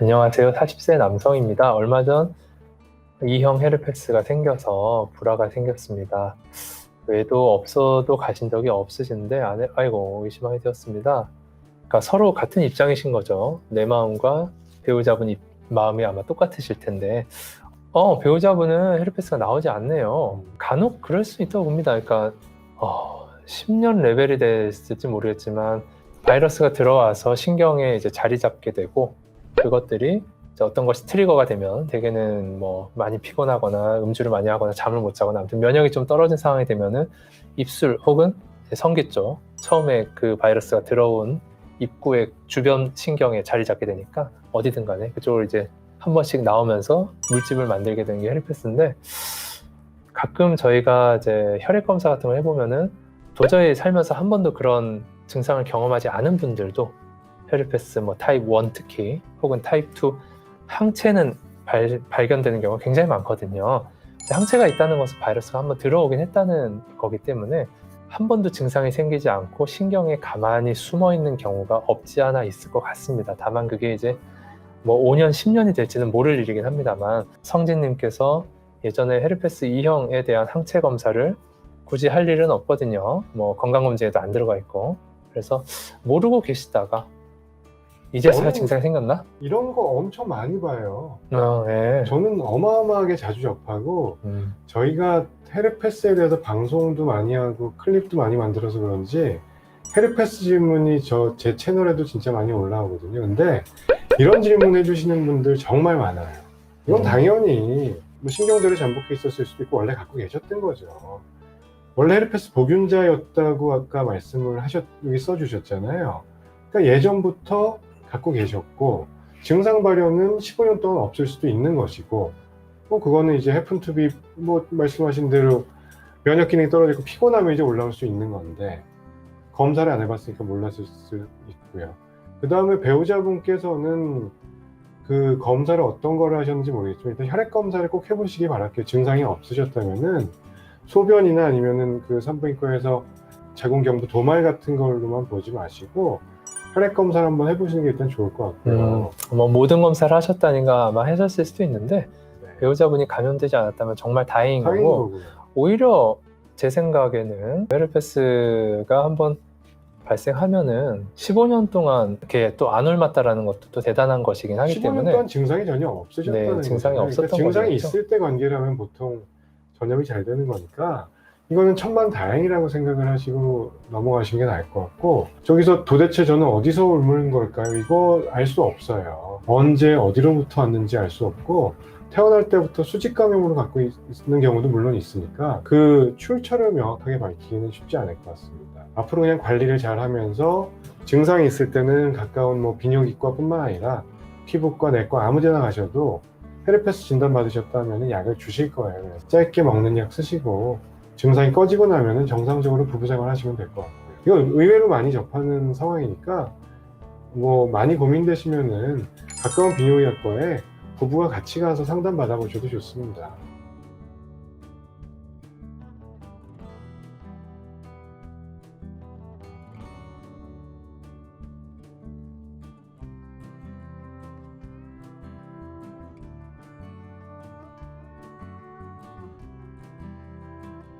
안녕하세요. 40세 남성입니다. 얼마 전 E형 헤르페스가 생겨서 불화가 생겼습니다. 외도 없어도 가신 적이 없으신데 아내, 아이고 의심하게 되었습니다. 그러니까 서로 같은 입장이신 거죠. 내 마음과 배우자분 입- 마음이 아마 똑같으실 텐데 어 배우자분은 헤르페스가 나오지 않네요. 간혹 그럴 수 있다고 봅니다. 그러니까 어, 10년 레벨이 됐을지 모르겠지만 바이러스가 들어와서 신경에 이제 자리 잡게 되고 그것들이 어떤 것이 트리거가 되면 대개는 뭐 많이 피곤하거나 음주를 많이 하거나 잠을 못 자거나 아무튼 면역이 좀 떨어진 상황이 되면은 입술 혹은 성기 쪽 처음에 그 바이러스가 들어온 입구의 주변 신경에 자리 잡게 되니까 어디든 간에 그쪽을 이제 한 번씩 나오면서 물집을 만들게 되는 게 헤르페스인데 가끔 저희가 이제 혈액 검사 같은 걸 해보면은 도저히 살면서 한 번도 그런 증상을 경험하지 않은 분들도 헤르페스 뭐 타입 1 특히 혹은 타입 2 항체는 발, 발견되는 경우가 굉장히 많거든요. 항체가 있다는 것은 바이러스가 한번 들어오긴 했다는 거기 때문에 한 번도 증상이 생기지 않고 신경에 가만히 숨어 있는 경우가 없지 않아 있을 것 같습니다. 다만 그게 이제 뭐 5년, 10년이 될지는 모를 일이긴 합니다만 성진님께서 예전에 헤르페스 2형에 대한 항체 검사를 굳이 할 일은 없거든요. 뭐 건강검진에도 안 들어가 있고 그래서 모르고 계시다가 이제서야 증상이 생겼나? 이런 거 엄청 많이 봐요. 어, 예. 저는 어마어마하게 자주 접하고 음, 저희가 헤르페스에 대해서 방송도 많이 하고 클립도 많이 만들어서 그런지 헤르페스 질문이 저 제 채널에도 진짜 많이 올라오거든요. 근데 이런 질문 해주시는 분들 정말 많아요. 이건 음. 당연히 뭐 신경절에 잠복해 있었을 수도 있고 원래 갖고 계셨던 거죠. 원래 헤르페스 복균자였다고 아까 말씀을 하셨 여기 써주셨잖아요. 그러니까 예전부터 갖고 계셨고 증상 발현은 15년 동안 없을 수도 있는 것이고 뭐 그거는 이제 해픈 투비 뭐 말씀하신 대로 면역 기능이 떨어지고 피곤하면 이제 올라올 수 있는 건데 검사를 안 해봤으니까 몰랐을 수 있고요. 그 다음에 배우자분께서는 그 검사를 어떤 거를 하셨는지 모르겠지만 일단 혈액 검사를 꼭 해보시기 바랄게요. 증상이 없으셨다면은 소변이나 아니면은 그 산부인과에서 자궁경부 도말 같은 걸로만 보지 마시고 혈액 검사를 한번 해보시는 게 일단 좋을 것 음, 같고요. 뭐 모든 검사를 하셨다니까 아마 하셨을 수도 있는데 네. 배우자분이 감염되지 않았다면 정말 다행인 거고 거고요. 오히려 제 생각에는 헤르페스가 한번 발생하면은 15년 동안 이렇게 또 안 옮았다라는 것도 또 대단한 것이긴 하기 15년 때문에 동안 증상이 전혀 없으셨다는 네, 증상이 거잖아요. 없었던 증상이 거죠. 있을 때 관계라면 보통 전염이 잘 되는 거니까 이거는 천만 다행이라고 생각을 하시고 넘어가시는 게 나을 것 같고 저기서 도대체 저는 어디서 옮은 걸까요? 이거 알 수 없어요. 언제 어디로부터 왔는지 알 수 없고 태어날 때부터 수직 감염으로 갖고 있- 있는 경우도 물론 있으니까 그 출처를 명확하게 밝히기는 쉽지 않을 것 같습니다. 앞으로 그냥 관리를 잘 하면서 증상이 있을 때는 가까운 뭐 비뇨기과뿐만 아니라 피부과, 내과 아무 데나 가셔도 헤르페스 진단 받으셨다면 약을 주실 거예요. 짧게 먹는 약 쓰시고 증상이 꺼지고 나면 정상적으로 부부 생활 하시면 될 것 같고요. 이거 의외로 많이 접하는 상황이니까 뭐 많이 고민되시면은 가까운 비뇨기과에 부부가 같이 가서 상담 받아보셔도 좋습니다.